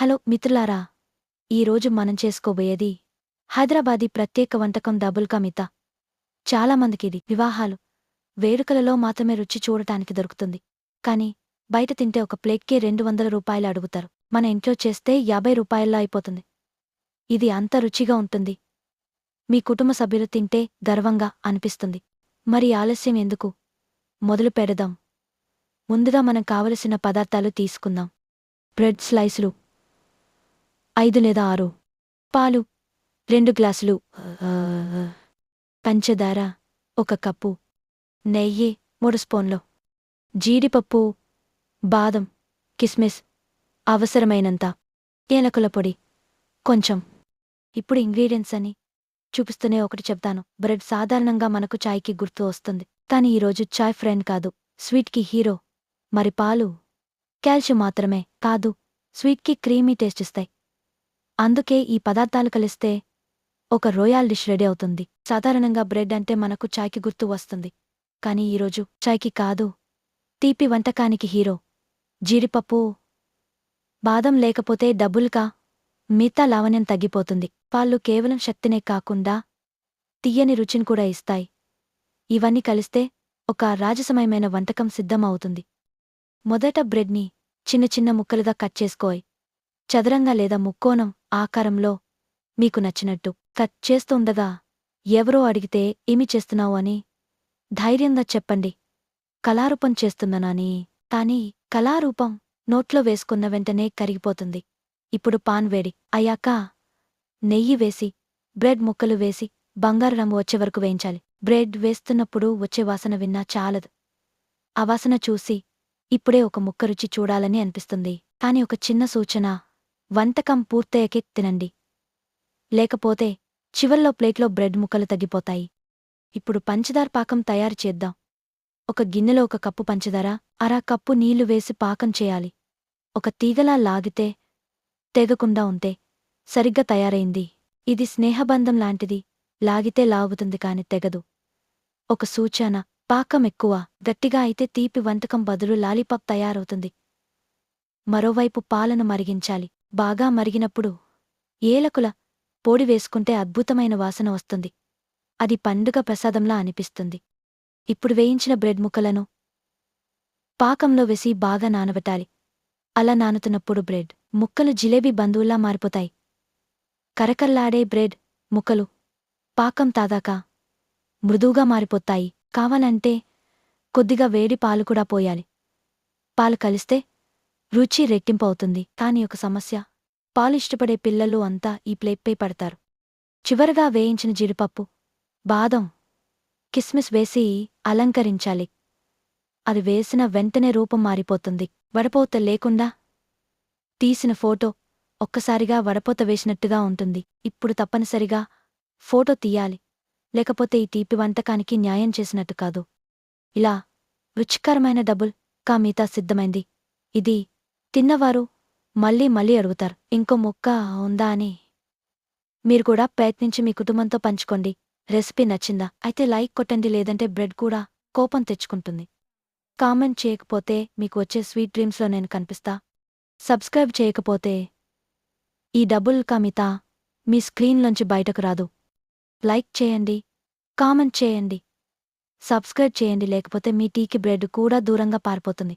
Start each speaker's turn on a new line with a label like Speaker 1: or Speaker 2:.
Speaker 1: Hello మిత్రులారా ఈరోజు మనం చేసుకోబోయేది హైదరాబాదీ ప్రత్యేక వంటకం డబుల్ కమిత చాలామందికి చాలామందికిది వివాహాలు వేడుకలలో మాత్రమే రుచి చూడటానికి దొరుకుతుంది. కాని బయట తింటే ఒక ప్లేట్కే రెండు వందల రూపాయలు అడుగుతారు. మన ఇంట్లో చేస్తే యాభై రూపాయల్లో అయిపోతుంది. ఇది అంత రుచిగా ఉంటుంది. మీ కుటుంబ సభ్యులు తింటే గర్వంగా అనిపిస్తుంది. మరి ఆలస్యం ఎందుకు? మొదలు పెడదాం. ముందుగా మనం కావలసిన పదార్థాలు తీసుకుందాం. బ్రెడ్ స్లైసులు ఐదు లేదా ఆరు. పాలు. రెండు గ్లాసులు. పంచదార. ఒక కప్పు. నెయ్యి. మూడు స్పూన్లు. జీడిపప్పు. బాదం. కిస్మిస్. అవసరమైనంత. ఏలకుల పొడి. కొంచెం. ఇప్పుడు ఇంగ్రీడియంట్స్ అని చూపిస్తూనే ఒకటి చెప్తాను. బ్రెడ్ సాధారణంగా మనకు చాయ్కి గుర్తు వస్తుంది. కానీ ఈరోజు చాయ్ ఫ్రెండ్ కాదు. స్వీట్కి హీరో. మరి పాలు. కాల్షియం మాత్రమే కాదు. స్వీట్కి క్రీమీ టేస్ట్ ఇస్తాయి. అందుకే ఈ పదార్థాలు కలిస్తే ఒక రోయాల్ డిష్ రెడీ అవుతుంది. సాధారణంగా బ్రెడ్ అంటే మనకు చాయ్కి గుర్తు వస్తుంది. కానీ ఈరోజు చాయ్కి కాదు. తీపి వంటకానికి హీరో జీడిపప్పు బాదం లేకపోతే డబ్బుల్కా మిగతా లావణ్యం తగ్గిపోతుంది. పాలు కేవలం శక్తినే కాకుండా తీయని రుచిని కూడా ఇస్తాయి. ఇవన్నీ కలిస్తే ఒక రాజసమయమైన వంటకం సిద్ధమవుతుంది. మొదట బ్రెడ్ని చిన్న చిన్న ముక్కలుగా కట్ చేసుకోయ్. చదరంగ లేదా ముక్కోణం ఆకారంలో మీకు నచ్చినట్టు కట్ చేస్తుండగా ఎవరో అడిగితే ఏమి చేస్తున్నావు అని ధైర్యంగా చెప్పండి. కళారూపం చేస్తున్నానని కాని కళారూపం నోట్లో వేసుకున్న వెంటనే కరిగిపోతుంది. ఇప్పుడు పాన్ వేడి అయ్యాక నెయ్యి వేసి బ్రెడ్ ముక్కలు వేసి బంగారు రంగు వచ్చే వరకు వేయించాలి. బ్రెడ్ వేస్తున్నప్పుడు వచ్చే వాసన విన్నా చాలదు. ఆ వాసన చూసి ఇప్పుడే ఒక ముక్క రుచి చూడాలని అనిపిస్తుంది. కాని ఒక చిన్న సూచన వంటకం పూర్తయ్యకే తినండి లేకపోతే చివర్లో ప్లేట్లో బ్రెడ్ ముక్కలు తగ్గిపోతాయి. ఇప్పుడు పంచదార పాకం తయారు చేద్దాం. ఒక గిన్నెలో ఒక కప్పు పంచదార అరా కప్పు నీళ్ళు వేసి పాకం చేయాలి. ఒక తీగలా లాగితే తెగకుండా ఉంటే సరిగ్గా తయారైంది. ఇది స్నేహబంధం లాంటిది. లాగితే లాగుతుంది కాని తెగదు. ఒక సూచన పాకం ఎక్కువ గట్టిగా అయితే తీపి వంటకం బదులు లాలీపాప్ తయారవుతుంది. మరోవైపు పాలను మరిగించాలి. బాగా మరిగినప్పుడు ఏలకుల పొడి వేసుకుంటే అద్భుతమైన వాసన వస్తుంది. అది పండుగ ప్రసాదంలా అనిపిస్తుంది. ఇప్పుడు వేయించిన బ్రెడ్ ముక్కలను పాకంలో వేసి బాగా నానబెట్టాలి. అలా నానుతున్నప్పుడు బ్రెడ్ ముక్కలు జిలేబీ బంధువుల్లా మారిపోతాయి. కరకల్లాడే బ్రెడ్ ముక్కలు పాకం తాదాక మృదువుగా మారిపోతాయి. కావాలంటే కొద్దిగా వేడి పాలు కూడా పోయాలి. పాలు కలిస్తే రుచి రెట్టింపవుతుంది. కాని ఒక సమస్య. పాలిష్టపడే పిల్లలు అంతా ఈ ప్లేట్పై పడతారు. చివరగా వేయించిన జీడిపప్పు. బాదం. కిస్మిస్ వేసి అలంకరించాలి. అది వేసిన వెంటనే రూపం మారిపోతుంది. వడపోత లేకుండా తీసిన ఫోటో ఒక్కసారిగా వడపోత వేసినట్టుగా ఉంటుంది. ఇప్పుడు తప్పనిసరిగా ఫోటో తీయాలి. లేకపోతే ఈ తీపి వంటకానికి న్యాయం చేసినట్టు కాదు. ఇలా రుచికరమైన డబుల్ కా మిగతా సిద్ధమైంది. ఇది తిన్నవారు మళ్ళీ మళ్ళీ అడుగుతారు ఇంకో ముక్క ఉందా అని. మీరు కూడా ప్రయత్నించి మీ కుటుంబంతో పంచుకోండి. రెసిపీ నచ్చిందా? అయితే లైక్ కొట్టండి లేదంటే బ్రెడ్ కూడా కోపం తెచ్చుకుంటుంది. కామెంట్ చేయకపోతే మీకు వచ్చే స్వీట్ డ్రీమ్స్లో నేను కనిపిస్తా. సబ్స్క్రైబ్ చేయకపోతే ఈ డబుల్ కమిత మీ స్క్రీన్లోంచి బయటకు రాదు. లైక్ చేయండి కామెంట్ చేయండి సబ్స్క్రైబ్ చేయండి లేకపోతే మీ టీకి బ్రెడ్ కూడా దూరంగా పారిపోతుంది.